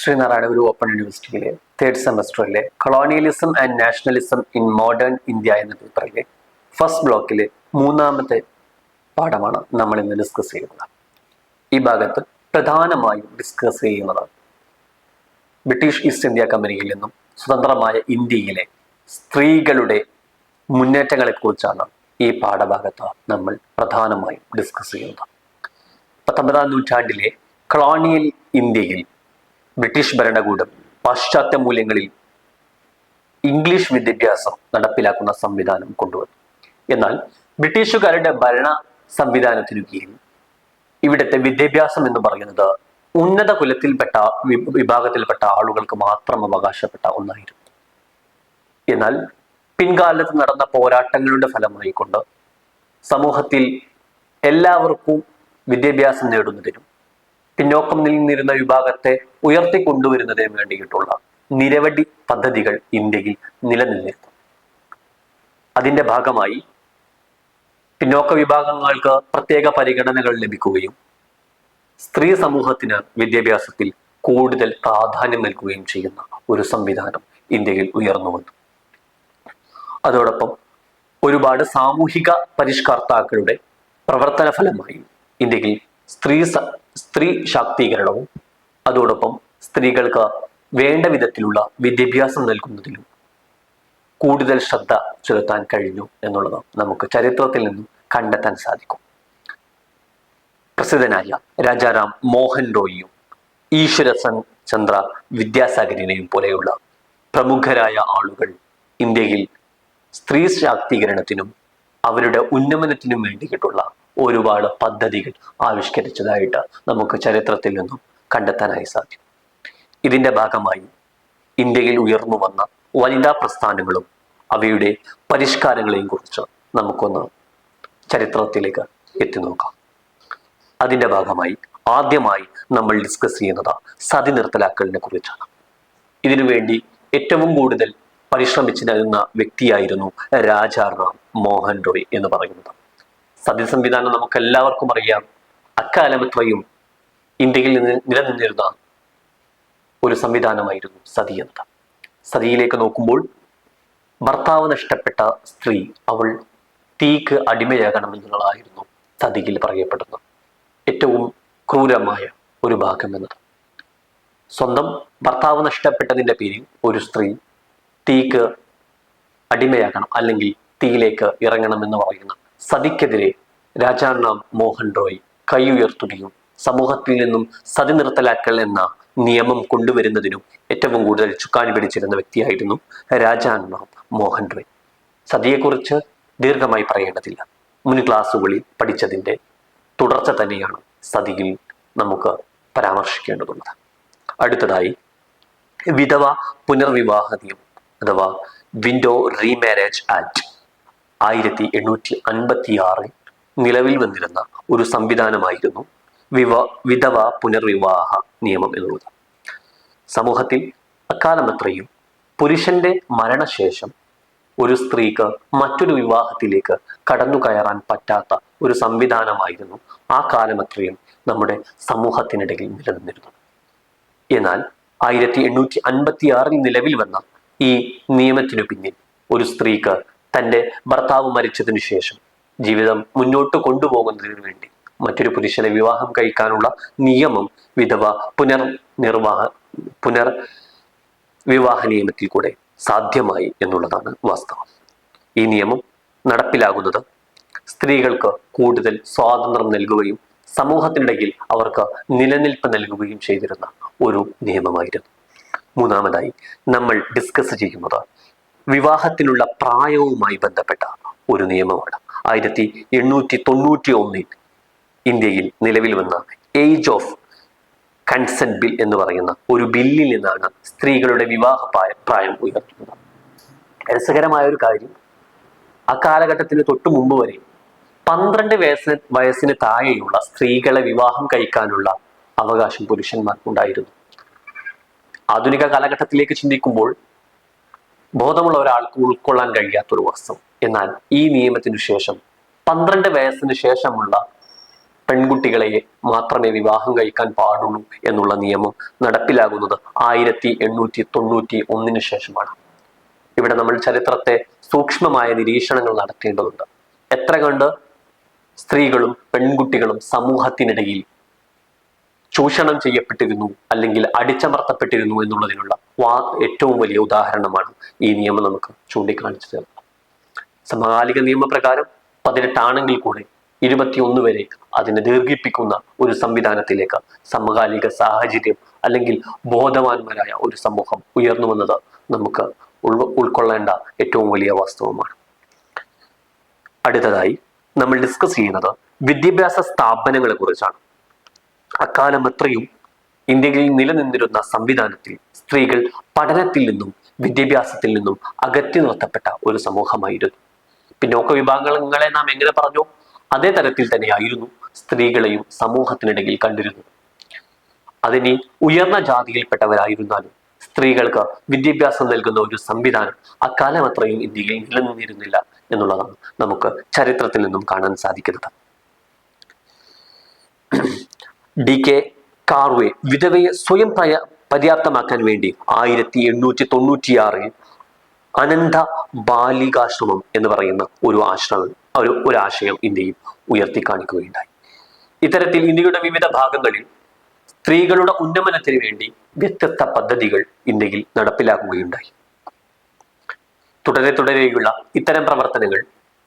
Sreenarayana Guru open യൂണിവേഴ്സിറ്റിയിലെ third സെമസ്റ്ററിലെ colonialism and nationalism in modern India എന്ന പേപ്പറിലെ ഫസ്റ്റ് ബ്ലോക്കിലെ മൂന്നാമത്തെ പാഠമാണ് നമ്മൾ ഇന്ന് ഡിസ്കസ് ചെയ്യുന്നത്. ഈ ഭാഗത്ത് പ്രധാനമായും ഡിസ്കസ് ചെയ്യുന്നത് ബ്രിട്ടീഷ് ഈസ്റ്റ് ഇന്ത്യ കമ്പനിയിൽ നിന്നും സ്വതന്ത്രമായ ഇന്ത്യയിലെ സ്ത്രീകളുടെ മുന്നേറ്റങ്ങളെക്കുറിച്ചാണ് ഈ പാഠഭാഗത്ത് നമ്മൾ പ്രധാനമായും ഡിസ്കസ് ചെയ്യുന്നത്. പത്തൊമ്പതാം നൂറ്റാണ്ടിലെ കൊളോണിയൽ ഇന്ത്യയിൽ ബ്രിട്ടീഷ് ഭരണകൂടം പാശ്ചാത്യ മൂല്യങ്ങളിൽ ഇംഗ്ലീഷ് വിദ്യാഭ്യാസം നടപ്പിലാക്കുന്ന സംവിധാനം കൊണ്ടുവന്നു. എന്നാൽ ബ്രിട്ടീഷുകാരുടെ ഭരണ സംവിധാനത്തിനു കീഴിൽ ഇവിടുത്തെ വിദ്യാഭ്യാസം എന്ന് പറയുന്നത് ഉന്നത കുലത്തിൽപ്പെട്ട വിഭാഗത്തിൽപ്പെട്ട ആളുകൾക്ക് മാത്രം അവകാശപ്പെട്ട ഒന്നായിരുന്നു. എന്നാൽ പിൻകാലത്ത് നടന്ന പോരാട്ടങ്ങളുടെ ഫലമായിക്കൊണ്ട് സമൂഹത്തിൽ എല്ലാവർക്കും വിദ്യാഭ്യാസം നേടുന്നതിനും പിന്നോക്കം നിന്നിരുന്ന വിഭാഗത്തെ ഉയർത്തിക്കൊണ്ടുവരുന്നതിന് വേണ്ടിയിട്ടുള്ള നിരവധി പദ്ധതികൾ ഇന്ത്യയിൽ നിലനിന്നിരുന്നു. അതിന്റെ ഭാഗമായി പിന്നോക്ക വിഭാഗങ്ങൾക്ക് പ്രത്യേക പരിഗണനകൾ ലഭിക്കുകയും സ്ത്രീ സമൂഹത്തിന് വിദ്യാഭ്യാസത്തിൽ കൂടുതൽ പ്രാധാന്യം നൽകുകയും ചെയ്യുന്ന ഒരു സംവിധാനം ഇന്ത്യയിൽ ഉയർന്നു വന്നു. അതോടൊപ്പം ഒരുപാട് സാമൂഹിക പരിഷ്കർത്താക്കളുടെ പ്രവർത്തന ഫലമായി ഇന്ത്യയിൽ സ്ത്രീ സ്ത്രീ ശാക്തീകരണവും അതോടൊപ്പം സ്ത്രീകൾക്ക് വേണ്ട വിധത്തിലുള്ള വിദ്യാഭ്യാസം നൽകുന്നതിലും കൂടുതൽ ശ്രദ്ധ ചെലുത്താൻ കഴിഞ്ഞു എന്നുള്ളത് നമുക്ക് ചരിത്രത്തിൽ നിന്നും കണ്ടെത്താൻ സാധിക്കും. പ്രസിദ്ധനായ രാജാറാം മോഹൻ റോയിയും ഈശ്വരസൻ ചന്ദ്ര വിദ്യാസാഗരനെയും പോലെയുള്ള പ്രമുഖരായ ആളുകൾ ഇന്ത്യയിൽ സ്ത്രീ ശാക്തീകരണത്തിനും അവരുടെ ഉന്നമനത്തിനും വേണ്ടിയിട്ടുള്ള ഒരുപാട് പദ്ധതികൾ ആവിഷ്കരിച്ചതായിട്ട് നമുക്ക് ചരിത്രത്തിൽ നിന്നും കണ്ടെത്താനായി സാധിക്കും. ഇതിന്റെ ഭാഗമായി ഇന്ത്യയിൽ ഉയർന്നു വന്ന വനിതാ പ്രസ്ഥാനങ്ങളും അവയുടെ പരിഷ്കാരങ്ങളെയും കുറിച്ച് നമുക്കൊന്ന് ചരിത്രത്തിലേക്ക് എത്തി നോക്കാം. അതിന്റെ ഭാഗമായി ആദ്യമായി നമ്മൾ ഡിസ്കസ് ചെയ്യുന്നത് സതി നിർത്തലാക്കലിനെ കുറിച്ചാണ്. ഇതിനുവേണ്ടി ഏറ്റവും കൂടുതൽ പരിശ്രമിച്ചിരുന്ന വ്യക്തിയായിരുന്നു രാജാറാം മോഹൻ റോയ് എന്ന് പറയുന്നത്. സതി സംവിധാനം നമുക്ക് എല്ലാവർക്കും അറിയാം. അക്കാലമത്വയും ഇന്ത്യയിൽ നിന്ന് നിലനിന്നിരുന്ന ഒരു സംവിധാനമായിരുന്നു സതി എന്നത് സതിയിലേക്ക് നോക്കുമ്പോൾ ഭർത്താവ് നഷ്ടപ്പെട്ട സ്ത്രീ അവൾ തീക്ക് അടിമയാകണമെന്നുള്ളതായിരുന്നു സതിയിൽ പറയപ്പെടുന്നത്. ഏറ്റവും ക്രൂരമായ ഒരു ഭാഗം എന്നത്. സ്വന്തം ഭർത്താവ് നഷ്ടപ്പെട്ടതിന്റെ പേരിൽ ഒരു സ്ത്രീ തീക്ക് അടിമയാകണം അല്ലെങ്കിൽ തീയിലേക്ക് ഇറങ്ങണം എന്ന് പറയുന്ന സതിക്കെതിരെ രാജാറാം മോഹൻ റോയ് കൈ ഉയർത്തുകയും സമൂഹത്തിൽ നിന്നും സതി നിർത്തലാക്കൽ എന്ന നിയമം കൊണ്ടുവരുന്നതിനും ഏറ്റവും കൂടുതൽ ചുക്കാൻ പിടിച്ചിരുന്ന വ്യക്തിയായിരുന്നു രാജാറാം മോഹൻ റോയ്. സതിയെക്കുറിച്ച് ദീർഘമായി പറയേണ്ടതില്ല. മുൻ ക്ലാസ്സുകളിൽ പഠിച്ചതിന്റെ തുടർച്ച തന്നെയാണ് സതിയിൽ നമുക്ക് പരാമർശിക്കേണ്ടതുള്ളത്. അടുത്തതായി വിധവ പുനർവിവാഹ നിയമം അഥവാ വിൻഡോ റീമാരേജ് ആക്ട്. ആയിരത്തി എണ്ണൂറ്റി അൻപത്തി ആറിൽ നിലവിൽ വന്നിരുന്ന ഒരു സംവിധാനമായിരുന്നു വിവ വിധവ പുനർവിവാഹ നിയമം എന്നുള്ളത്. സമൂഹത്തിൽ അക്കാലമത്രയും പുരുഷന്റെ മരണശേഷം ഒരു സ്ത്രീക്ക് മറ്റൊരു വിവാഹത്തിലേക്ക് കടന്നു കയറാൻ പറ്റാത്ത ഒരു സംവിധാനമായിരുന്നു ആ കാലമത്രയും നമ്മുടെ സമൂഹത്തിനിടയിൽ നിലനിന്നിരുന്നു എന്നാൽ ആയിരത്തി എണ്ണൂറ്റി അൻപത്തി ആറിൽ നിലവിൽ വന്ന ഈ നിയമത്തിനു പിന്നിൽ ഒരു സ്ത്രീക്ക് തന്റെ ഭർത്താവ് മരിച്ചതിന് ശേഷം ജീവിതം മുന്നോട്ട് കൊണ്ടുപോകുന്നതിന് വേണ്ടി മറ്റൊരു പുരുഷനെ വിവാഹം കഴിക്കാനുള്ള നിയമം വിധവ പുനർ നിർവാഹ പുനർ വിവാഹ നിയമത്തിൽ കൂടെ സാധ്യമായി എന്നുള്ളതാണ് വാസ്തവം. ഈ നിയമം നടപ്പിലാകുന്നത് സ്ത്രീകൾക്ക് കൂടുതൽ സ്വാതന്ത്ര്യം നൽകുകയും സമൂഹത്തിനിടയിൽ അവർക്ക് നിലനിൽപ്പ് നൽകുകയും ചെയ്തിരുന്ന ഒരു നിയമമായിരുന്നു. മൂന്നാമതായി നമ്മൾ ഡിസ്കസ് ചെയ്യുന്നത് വിവാഹത്തിനുള്ള പ്രായവുമായി ബന്ധപ്പെട്ട ഒരു നിയമമാണ്. ആയിരത്തി എണ്ണൂറ്റി തൊണ്ണൂറ്റി ഒന്നിൽ ഇന്ത്യയിൽ നിലവിൽ വന്ന ഏജ് ഓഫ് കൺസെന്റ് ബിൽ എന്ന് പറയുന്ന ഒരു ബില്ലിൽ നിന്നാണ് സ്ത്രീകളുടെ വിവാഹ പ്രായ- ഉയർത്തുന്നത്. രസകരമായ ഒരു കാര്യം ആ കാലഘട്ടത്തിന് തൊട്ടു മുമ്പ് വരെ പന്ത്രണ്ട് വയസ്സിന് വയസ്സിന് താഴെയുള്ള സ്ത്രീകളെ വിവാഹം കഴിക്കാനുള്ള അവകാശം പുരുഷന്മാർക്കുണ്ടായിരുന്നു ആധുനിക കാലഘട്ടത്തിലേക്ക് ചിന്തിക്കുമ്പോൾ ബോധമുള്ള ഒരാൾക്ക് ഉൾക്കൊള്ളാൻ കഴിയാത്തൊരു വസ്തു. എന്നാൽ ഈ നിയമത്തിനു ശേഷം പന്ത്രണ്ട് വയസ്സിന് ശേഷമുള്ള പെൺകുട്ടികളെ മാത്രമേ വിവാഹം കഴിക്കാൻ പാടുള്ളൂ എന്നുള്ള നിയമം നടപ്പിലാകുന്നത് ആയിരത്തി എണ്ണൂറ്റി തൊണ്ണൂറ്റി ഒന്നിന് ശേഷമാണ്. ഇവിടെ നമ്മൾ ചരിത്രത്തെ സൂക്ഷ്മമായ നിരീക്ഷണങ്ങൾ നടത്തേണ്ടതുണ്ട്. എത്ര കണ്ട് സ്ത്രീകളും പെൺകുട്ടികളും സമൂഹത്തിനിടയിൽ ചൂഷണം ചെയ്യപ്പെട്ടിരുന്നു അല്ലെങ്കിൽ അടിച്ചമർത്തപ്പെട്ടിരുന്നു എന്നുള്ളതിനുള്ള വാ ഏറ്റവും വലിയ ഉദാഹരണമാണ് ഈ നിയമം നമുക്ക് ചൂണ്ടിക്കാണിച്ചു തരുന്നത് സമകാലിക നിയമപ്രകാരം പതിനെട്ടാണെങ്കിൽ കൂടെ ഇരുപത്തിയൊന്ന് വരെ അതിനെ ദീർഘിപ്പിക്കുന്ന ഒരു സംവിധാനത്തിലേക്ക് സമകാലിക സാഹചര്യം അല്ലെങ്കിൽ ബോധവാന്മാരായ ഒരു സമൂഹം ഉയർന്നു വന്നത് നമുക്ക് ഉൾ ഉൾക്കൊള്ളേണ്ട ഏറ്റവും വലിയ വാസ്തവമാണ്. അടുത്തതായി നമ്മൾ ഡിസ്കസ് ചെയ്യുന്നത് വിദ്യാഭ്യാസ സ്ഥാപനങ്ങളെ കുറിച്ചാണ്. അക്കാലം അത്രയും ഇന്ത്യയിൽ നിലനിന്നിരുന്ന സംവിധാനത്തിൽ സ്ത്രീകൾ പഠനത്തിൽ നിന്നും വിദ്യാഭ്യാസത്തിൽ നിന്നും അകറ്റി നിർത്തപ്പെട്ട ഒരു സമൂഹമായിരുന്നു. പിന്നോക്ക വിഭാഗങ്ങളെ നാം എങ്ങനെ പറഞ്ഞു? അതേ തരത്തിൽ തന്നെയായിരുന്നു സ്ത്രീകളെയും സമൂഹത്തിനിടയിൽ കണ്ടിരുന്നത്. അതിനി ഉയർന്ന ജാതിയിൽപ്പെട്ടവരായിരുന്നാലും സ്ത്രീകൾക്ക് വിദ്യാഭ്യാസം നൽകുന്ന ഒരു സംവിധാനം അക്കാലം അത്രയും ഇന്ത്യയിൽ നിലനിന്നിരുന്നില്ല എന്നുള്ളതാണ് നമുക്ക് ചരിത്രത്തിൽ നിന്നും കാണാൻ സാധിക്കുന്നത്. ഡി കെ കാർവെ വിധവയെ സ്വയം പ്രയ പര്യാപ്തമാക്കാൻ വേണ്ടി ആയിരത്തി എണ്ണൂറ്റി തൊണ്ണൂറ്റിയാറിൽ അനന്ത ബാലികാശ്രമം എന്ന് പറയുന്ന ഒരു ആശ്രമം ഒരു ഒരു ആശയം ഇന്ത്യയിൽ ഉയർത്തി കാണിക്കുകയുണ്ടായി ഇത്തരത്തിൽ ഇന്ത്യയുടെ വിവിധ ഭാഗങ്ങളിൽ സ്ത്രീകളുടെ ഉന്നമനത്തിന് വേണ്ടി വ്യത്യസ്ത പദ്ധതികൾ ഇന്ത്യയിൽ നടപ്പിലാക്കുകയുണ്ടായി. തുടരെ തുടരെയുള്ള ഇത്തരം പ്രവർത്തനങ്ങൾ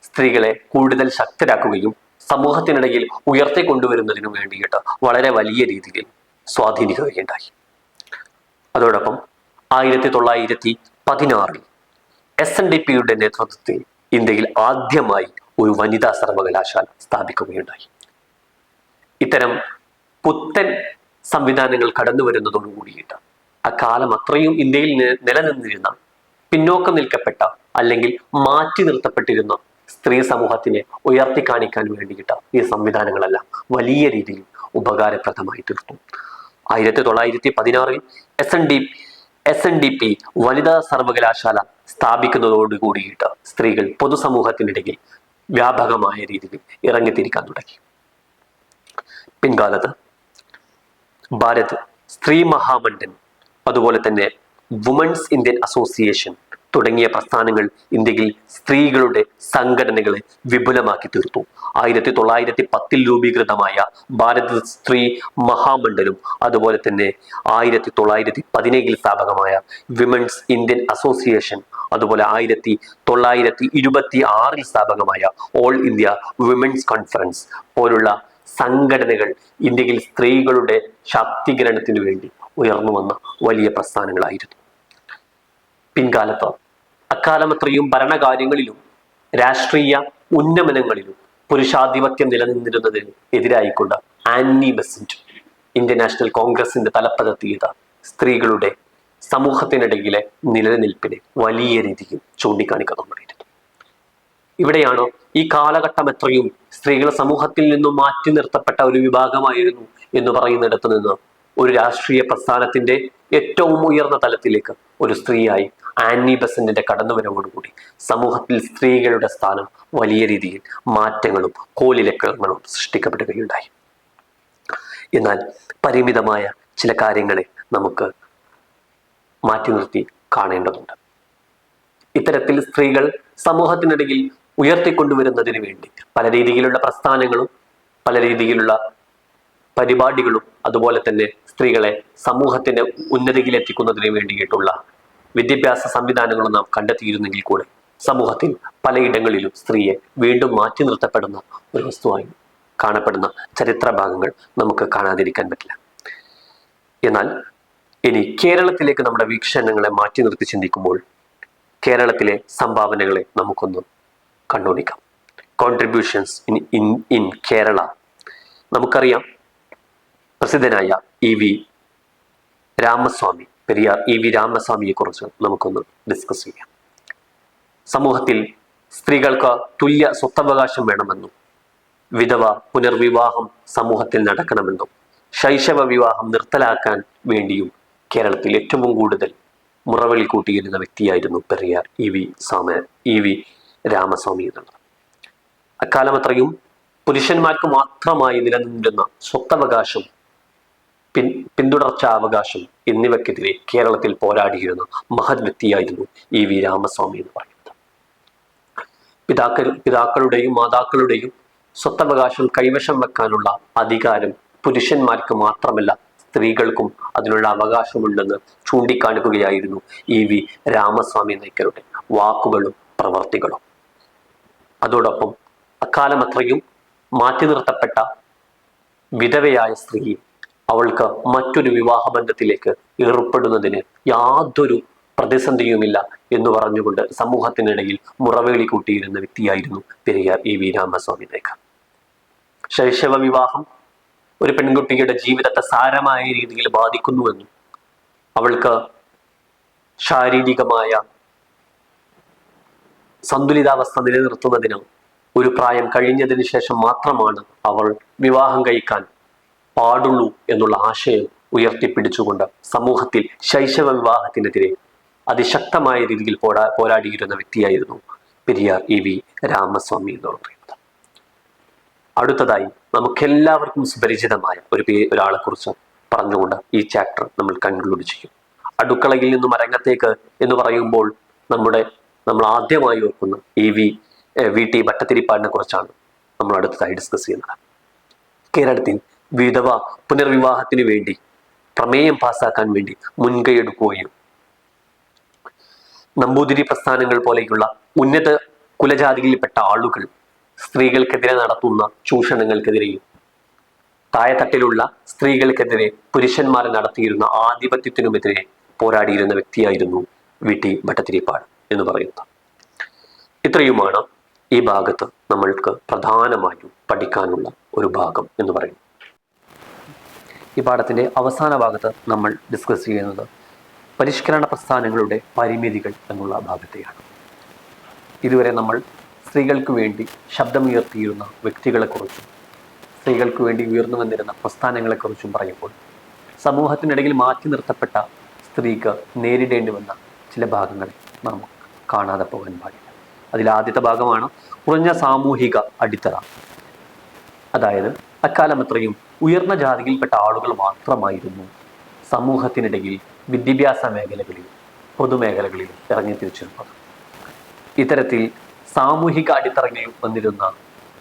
സ്ത്രീകളെ കൂടുതൽ ശക്തരാക്കുകയും സമൂഹത്തിനിടയിൽ ഉയർത്തിക്കൊണ്ടുവരുന്നതിനു വേണ്ടിയിട്ട് വളരെ വലിയ രീതിയിൽ സ്വാധീനിക്കുകയുണ്ടായി. അതോടൊപ്പം ആയിരത്തി തൊള്ളായിരത്തി പതിനാറിൽ എസ് എൻ ഡി പിയുടെ നേതൃത്വത്തിൽ ഇന്ത്യയിൽ ആദ്യമായി ഒരു വനിതാ സർവകലാശാല സ്ഥാപിക്കുകയുണ്ടായി. ഇത്തരം പുത്തൻ സംവിധാനങ്ങൾ കടന്നു വരുന്നതോടു കൂടിയിട്ട് അക്കാലം അത്രയും ഇന്ത്യയിൽ നിലനിന്നിരുന്ന പിന്നോക്കം നിൽക്കപ്പെട്ട അല്ലെങ്കിൽ മാറ്റി നിർത്തപ്പെട്ടിരുന്ന സ്ത്രീ സമൂഹത്തിനെ ഉയർത്തി കാണിക്കാൻ വേണ്ടിയിട്ട് ഈ സംവിധാനങ്ങളെല്ലാം. വലിയ രീതിയിൽ ഉപകാരപ്രദമായി തീർത്തു ആയിരത്തി തൊള്ളായിരത്തി പതിനാറിൽ S N D S N D P വനിതാ സർവകലാശാല സ്ഥാപിക്കുന്നതോട് കൂടിയിട്ട് സ്ത്രീകൾ പൊതുസമൂഹത്തിനിടയിൽ വ്യാപകമായ രീതിയിൽ ഇറങ്ങിത്തിരിക്കാൻ തുടങ്ങി. പിൻകാലത്ത് ഭാരത് സ്ത്രീ മഹാമണ്ഡൻ അതുപോലെ തന്നെ വുമൻസ് ഇന്ത്യൻ അസോസിയേഷൻ തുടങ്ങിയ പ്രസ്ഥാനങ്ങൾ ഇന്ത്യയിൽ സ്ത്രീകളുടെ സംഘടനകളെ വിപുലമാക്കി തീർത്തു. ആയിരത്തി തൊള്ളായിരത്തി പത്തിൽ രൂപീകൃതമായ ഭാരത സ്ത്രീ മഹാമണ്ഡലും അതുപോലെ തന്നെ ആയിരത്തി തൊള്ളായിരത്തി പതിനേഴിൽ സ്ഥാപകമായ വിമൻസ് ഇന്ത്യൻ അസോസിയേഷൻ അതുപോലെ ആയിരത്തി തൊള്ളായിരത്തി ഇരുപത്തി ആറിൽ സ്ഥാപകമായ ഓൾ ഇന്ത്യ വിമൻസ് കോൺഫറൻസ് പോലുള്ള സംഘടനകൾ ഇന്ത്യയിൽ സ്ത്രീകളുടെ ശാക്തീകരണത്തിനു വേണ്ടി ഉയർന്നു വന്ന വലിയ പ്രസ്ഥാനങ്ങളായിരുന്നു. പിൻകാലത്ത്. അക്കാലമത്രയും ഭരണകാര്യങ്ങളിലും രാഷ്ട്രീയ ഉന്നമനങ്ങളിലും പുരുഷാധിപത്യം നിലനിന്നിരുന്നതിന് എതിരായിക്കൊണ്ട് ആന്നി ബെസന്റ് ഇന്ത്യൻ നാഷണൽ കോൺഗ്രസിന്റെ തലപ്പതെത്തിയത് സ്ത്രീകളുടെ സമൂഹത്തിനിടയിലെ നിലനിൽപ്പിനെ വലിയ രീതിയിൽ ചൂണ്ടിക്കാണിക്കുന്നുണ്ടായിരുന്നു ഇവിടെയാണ് ഈ കാലഘട്ടം എത്രയും സ്ത്രീകൾ സമൂഹത്തിൽ നിന്നും മാറ്റി നിർത്തപ്പെട്ട ഒരു വിഭാഗമായിരുന്നു എന്ന് പറയുന്നിടത്ത് നിന്ന് ഒരു രാഷ്ട്രീയ പ്രസ്ഥാനത്തിന്റെ ഏറ്റവും ഉയർന്ന തലത്തിലേക്ക് ഒരു സ്ത്രീയായി ആനി ബസന്റിന്റെ കടന്നുവരവോടുകൂടി സമൂഹത്തിൽ സ്ത്രീകളുടെ സ്ഥാനം വലിയ രീതിയിൽ മാറ്റങ്ങളും കോലിലക്കങ്ങളും സൃഷ്ടിക്കപ്പെടുകയുണ്ടായി. എന്നാൽ പരിമിതമായ ചില കാര്യങ്ങളെ നമുക്ക് മാറ്റി നിർത്തി കാണേണ്ടതുണ്ട്. ഇത്തരത്തിൽ സ്ത്രീകൾ സമൂഹത്തിനിടയിൽ ഉയർത്തിക്കൊണ്ടുവരുന്നതിന് വേണ്ടി പല രീതിയിലുള്ള പ്രസ്ഥാനങ്ങളും പല രീതിയിലുള്ള പരിപാടികളും അതുപോലെ തന്നെ സ്ത്രീകളെ സമൂഹത്തിന്റെ ഉന്നതിയിൽ എത്തിക്കുന്നതിന് വേണ്ടിയിട്ടുള്ള വിദ്യാഭ്യാസ സംവിധാനങ്ങളും നാം കണ്ടെത്തിയിരുന്നെങ്കിൽ കൂടെ സമൂഹത്തിൽ പലയിടങ്ങളിലും സ്ത്രീയെ വീണ്ടും മാറ്റി നിർത്തപ്പെടുന്ന ഒരു വസ്തുവായി കാണപ്പെടുന്ന ചരിത്ര ഭാഗങ്ങൾ നമുക്ക് കാണാതിരിക്കാൻ പറ്റില്ല. എന്നാൽ ഇനി കേരളത്തിലേക്ക് നമ്മുടെ വീക്ഷണങ്ങളെ മാറ്റി നിർത്തി ചിന്തിക്കുമ്പോൾ കേരളത്തിലെ സംഭാവനകളെ നമുക്കൊന്ന് കണ്ണോടിക്കാം contributions in in in Kerala നമുക്കറിയാം പ്രസിദ്ധനായ E V Ramaswamy Periyar E V രാമസ്വാമിയെ കുറിച്ച് നമുക്കൊന്ന് ഡിസ്കസ് ചെയ്യാം. സമൂഹത്തിൽ സ്ത്രീകൾക്ക് തുല്യ സ്വത്തവകാശം വേണമെന്നും വിധവ പുനർവിവാഹം സമൂഹത്തിൽ നടക്കണമെന്നും ശൈശവ വിവാഹം നിർത്തലാക്കാൻ വേണ്ടിയും കേരളത്തിൽ ഏറ്റവും കൂടുതൽ മുറവിളി കൂട്ടിയിരുന്ന വ്യക്തിയായിരുന്നു പെരിയാർ ഇ വി സാമ ഇ വി രാമസ്വാമി എന്നുള്ളത്. അക്കാലം അത്രയും പുരുഷന്മാർക്ക് മാത്രമായി നിലനിന്നിരുന്ന സ്വത്തവകാശം പിൻ പിന്തുടർച്ചാവകാശം എന്നിവയ്ക്കെതിരെ കേരളത്തിൽ പോരാടിയിരുന്ന മഹത് വ്യക്തിയായിരുന്നു ഇ വി രാമസ്വാമി എന്ന് പറയുന്നത്. പിതാക്കൾ പിതാക്കളുടെയും മാതാക്കളുടെയും സ്വത്തവകാശം കൈവശം വെക്കാനുള്ള അധികാരം പുരുഷന്മാർക്ക് മാത്രമല്ല സ്ത്രീകൾക്കും അതിനുള്ള അവകാശമുണ്ടെന്ന് ചൂണ്ടിക്കാണിക്കുകയായിരുന്നു ഇ വി രാമസ്വാമി നായ്ക്കരുടെ വാക്കുകളും പ്രവർത്തികളും. അതോടൊപ്പം അക്കാലമത്രയും മാറ്റി നിർത്തപ്പെട്ട വിധവയായ സ്ത്രീയെ അവൾക്ക് മറ്റൊരു വിവാഹബന്ധത്തിലേക്ക് ഏർപ്പെടുന്നതിന് യാതൊരു പ്രതിസന്ധിയുമില്ല എന്ന് പറഞ്ഞുകൊണ്ട് സമൂഹത്തിനിടയിൽ മുറവേളി കൂട്ടിയിരുന്ന വ്യക്തിയായിരുന്നു പെരിയാർ ഇ വി രാമസ്വാമി നായ്ക്കർ ശൈശവ വിവാഹം ഒരു പെൺകുട്ടിയുടെ ജീവിതത്തെ സാരമായ രീതിയിൽ ബാധിക്കുന്നുവെന്നും അവൾക്ക് ശാരീരികമായ സന്തുലിതാവസ്ഥ നിലനിർത്തുന്നതിന് ഒരു പ്രായം കഴിഞ്ഞതിന് ശേഷം മാത്രമാണ് അവൾ വിവാഹം കഴിക്കാൻ പാടുള്ളൂ എന്നുള്ള ആശയം ഉയർത്തിപ്പിടിച്ചുകൊണ്ട് സമൂഹത്തിൽ ശൈശവ വിവാഹത്തിനെതിരെ അതിശക്തമായ രീതിയിൽ പോരാ പോരാടിയിരുന്ന വ്യക്തിയായിരുന്നു പെരിയാർ ഇ വി രാമസ്വാമി എന്ന് പറയുന്നത്. അടുത്തതായി നമുക്കെല്ലാവർക്കും സുപരിചിതമായ ഒരു പേ ഒരാളെ കുറിച്ച് പറഞ്ഞുകൊണ്ട് ഈ ചാപ്റ്റർ നമ്മൾ കൺക്ലൂഡ് ചെയ്യും. അടുക്കളയിൽ നിന്നും അരങ്ങത്തേക്ക് എന്ന് പറയുമ്പോൾ നമ്മുടെ നമ്മൾ ആദ്യമായി ഓർക്കുന്ന ഇ വി വി ടി ഭട്ടത്തിരിപ്പാടിനെ കുറിച്ചാണ് നമ്മൾ അടുത്തതായി ഡിസ്കസ് ചെയ്യുന്നത്. കേരളത്തിൽ വിധവ പുനർവിവാഹത്തിന് വേണ്ടി പ്രമേയം പാസാക്കാൻ വേണ്ടി മുൻകൈ എടുക്കുകയും നമ്പൂതിരി പ്രസ്ഥാനങ്ങൾ പോലെയുള്ള ഉന്നത കുലജാതികളിൽപ്പെട്ട ആളുകൾ സ്ത്രീകൾക്കെതിരെ നടത്തുന്ന ചൂഷണങ്ങൾക്കെതിരെയും താഴെത്തട്ടിലുള്ള സ്ത്രീകൾക്കെതിരെ പുരുഷന്മാർ നടത്തിയിരുന്ന ആധിപത്യത്തിനുമെതിരെ പോരാടിയിരുന്ന വ്യക്തിയായിരുന്നു വി. ടി. ഭട്ടതിരിപ്പാട് എന്ന് പറയുന്നത്. ഇത്രയുമാണ് ഈ ഭാഗത്ത് നമ്മൾക്ക് പ്രധാനമായും പഠിക്കാനുള്ള ഒരു ഭാഗം എന്ന് പറയുന്നത്. ഈ പാഠത്തിന്റെ അവസാന ഭാഗത്ത് നമ്മൾ ഡിസ്കസ് ചെയ്യുന്നത് പരിഷ്കരണ പ്രസ്ഥാനങ്ങളുടെ പരിമിതികൾ എന്നുള്ള ഭാഗത്തെയാണ്. ഇതുവരെ നമ്മൾ സ്ത്രീകൾക്ക് വേണ്ടി ശബ്ദമുയർത്തിയിരുന്ന വ്യക്തികളെക്കുറിച്ചും സ്ത്രീകൾക്ക് വേണ്ടി ഉയർന്നു വന്നിരുന്ന പ്രസ്ഥാനങ്ങളെക്കുറിച്ചും പറയുമ്പോൾ സമൂഹത്തിനിടയിൽ മാറ്റി നിർത്തപ്പെട്ട സ്ത്രീക്ക് നേരിടേണ്ടി വന്ന ചില ഭാഗങ്ങളെ നാം കാണാതെ പോകാൻ പാടില്ല. അതിൽ ആദ്യത്തെ ഭാഗമാണ് കുറഞ്ഞ സാമൂഹിക അടിത്തറ. അതായത് അക്കാലം അത്രയും ഉയർന്ന ജാതിയിൽപ്പെട്ട ആളുകൾ മാത്രമായിരുന്നു. സമൂഹത്തിനിടയിൽ വിദ്യാഭ്യാസ മേഖലകളിൽ പൊതുമേഖലകളിൽ ഇറങ്ങി തിരിച്ചിരുന്നത് ഇത്തരത്തിൽ സാമൂഹിക അടിത്തറകളിൽ വന്നിരുന്ന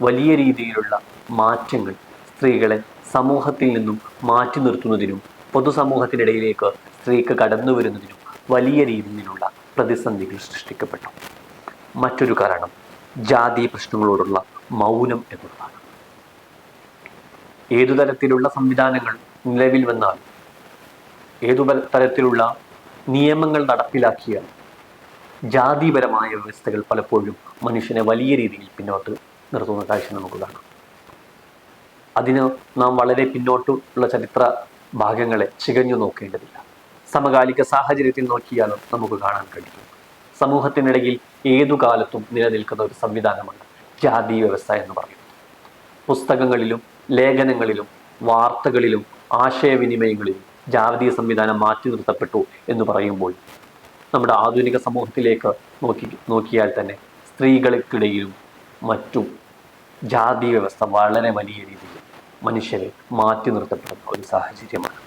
വലിയ രീതിയിലുള്ള മാറ്റങ്ങൾ സ്ത്രീകളെ സമൂഹത്തിൽ നിന്നും മാറ്റി നിർത്തുന്നതിനും പൊതുസമൂഹത്തിനിടയിലേക്ക് സ്ത്രീക്ക് കടന്നു വരുന്നതിനും വലിയ രീതിയിലുള്ള പ്രതിസന്ധികൾ സൃഷ്ടിക്കപ്പെട്ടു. മറ്റൊരു കാരണം ജാതി പ്രശ്നങ്ങളോടുള്ള മൗനം എന്നുള്ളതാണ്. ഏതു തരത്തിലുള്ള സംവിധാനങ്ങൾ നിലവിൽ വന്നാൽ ഏതു തരത്തിലുള്ള നിയമങ്ങൾ നടപ്പിലാക്കിയ ജാതിപരമായ വ്യവസ്ഥകൾ പലപ്പോഴും മനുഷ്യനെ വലിയ രീതിയിൽ പിന്നോട്ട് നിർത്തുന്ന കാഴ്ച നമുക്ക് കാണാം. അതിന് നാം വളരെ പിന്നോട്ടുള്ള ചരിത്ര ഭാഗങ്ങളെ ചികഞ്ഞു നോക്കേണ്ടതില്ല. സമകാലിക സാഹചര്യത്തിൽ നോക്കിയാലും നമുക്ക് കാണാൻ കഴിയും. സമൂഹത്തിനിടയിൽ ഏതു കാലത്തും നിലനിൽക്കുന്ന ഒരു സംവിധാനമാണ് ജാതി വ്യവസ്ഥ എന്ന് പറയുന്നത്. പുസ്തകങ്ങളിലും ലേഖനങ്ങളിലും വാർത്തകളിലും ആശയവിനിമയങ്ങളിലും ജാതീയ സംവിധാനം മാറ്റി നിർത്തപ്പെട്ടു എന്ന് പറയുമ്പോൾ നമ്മുടെ ആധുനിക സമൂഹത്തിലേക്ക് നോക്കി നോക്കിയാൽ തന്നെ സ്ത്രീകൾക്കിടയിലും മറ്റും ജാതി വ്യവസ്ഥ വളരെ വലിയ രീതിയിൽ മനുഷ്യരെ മാറ്റി നിർത്തപ്പെടുന്ന ഒരു സാഹചര്യമാണ്.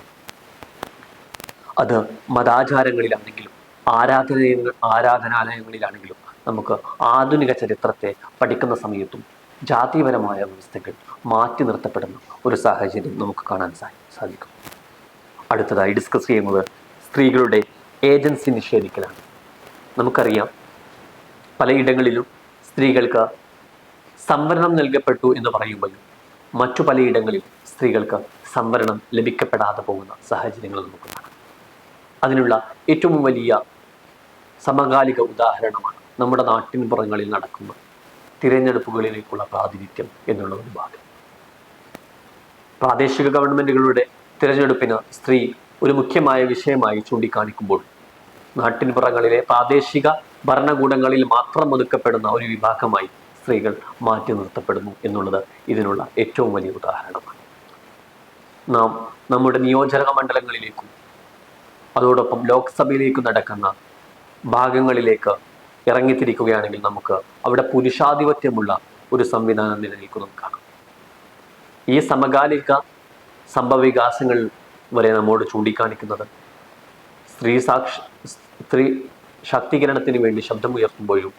അത് മതാചാരങ്ങളിലാണെങ്കിലും ആരാധന ആരാധനാലയങ്ങളിലാണെങ്കിലും നമുക്ക് ആധുനിക ചരിത്രത്തെ പഠിക്കുന്ന സമയത്തും ജാതിപരമായ വ്യവസ്ഥകൾ മാറ്റി നിർത്തപ്പെടുന്ന ഒരു സാഹചര്യം നമുക്ക് കാണാൻ സാധിക്കും. അടുത്തതായി ഡിസ്കസ് ചെയ്യുന്നത് സ്ത്രീകളുടെ ഏജൻസി നിഷേധിക്കലാണ്. നമുക്കറിയാം പലയിടങ്ങളിലും സ്ത്രീകൾക്ക് സംവരണം നൽകപ്പെട്ടു എന്ന് പറയുമ്പോഴും മറ്റു പലയിടങ്ങളിൽ സ്ത്രീകൾക്ക് സംവരണം ലഭിക്കപ്പെടാതെ പോകുന്ന സാഹചര്യങ്ങൾ നമുക്ക് കാണാം. അതിനുള്ള ഏറ്റവും വലിയ സമകാലിക ഉദാഹരണമാണ് നമ്മുടെ നാട്ടിൻ പുറങ്ങളിൽ നടക്കുന്ന തിരഞ്ഞെടുപ്പുകളിലേക്കുള്ള പ്രാതിനിധ്യം എന്നുള്ള ഒരു ഭാഗം. പ്രാദേശിക ഗവൺമെന്റുകളുടെ തിരഞ്ഞെടുപ്പിന് സ്ത്രീ ഒരു മുഖ്യമായ വിഷയമായി ചൂണ്ടിക്കാണിക്കുമ്പോൾ നാട്ടിൻപുറങ്ങളിലെ പ്രാദേശിക ഭരണകൂടങ്ങളിൽ മാത്രം ഒതുക്കപ്പെടുന്ന ഒരു വിഭാഗമായി സ്ത്രീകൾ മാറ്റി നിർത്തപ്പെടുന്നു എന്നുള്ളത് ഇതിനുള്ള ഏറ്റവും വലിയ ഉദാഹരണമാണ്. നാം നമ്മുടെ നിയോജക മണ്ഡലങ്ങളിലേക്കും അതോടൊപ്പം ലോക്സഭയിലേക്കും നടക്കുന്ന ഭാഗങ്ങളിലേക്ക് ഇറങ്ങിത്തിരിക്കുകയാണെങ്കിൽ നമുക്ക് അവിടെ പുരുഷാധിപത്യമുള്ള ഒരു സംവിധാനം നിലനിൽക്കുന്നത് കാണാം. ഈ സമകാലിക സംഭവവികാസങ്ങൾ വരെ നമ്മോട് ചൂണ്ടിക്കാണിക്കുന്നത് സ്ത്രീ സാക്ഷ സ്ത്രീ ശാക്തീകരണത്തിന് വേണ്ടി ശബ്ദമുയർത്തുമ്പോഴും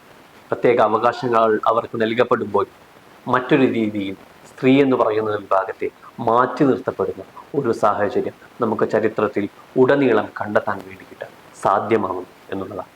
പ്രത്യേക അവകാശങ്ങൾ അവർക്ക് നൽകപ്പെടുമ്പോൾ മറ്റൊരു രീതിയിൽ സ്ത്രീ എന്ന് പറയുന്ന വിഭാഗത്തെ മാറ്റി നിർത്തപ്പെടുന്ന ഒരു സാഹചര്യം നമുക്ക് ചരിത്രത്തിൽ ഉടനീളം കണ്ടെത്താൻ വേണ്ടിയിട്ട് സാധ്യമാകും എന്നുള്ളതാണ്.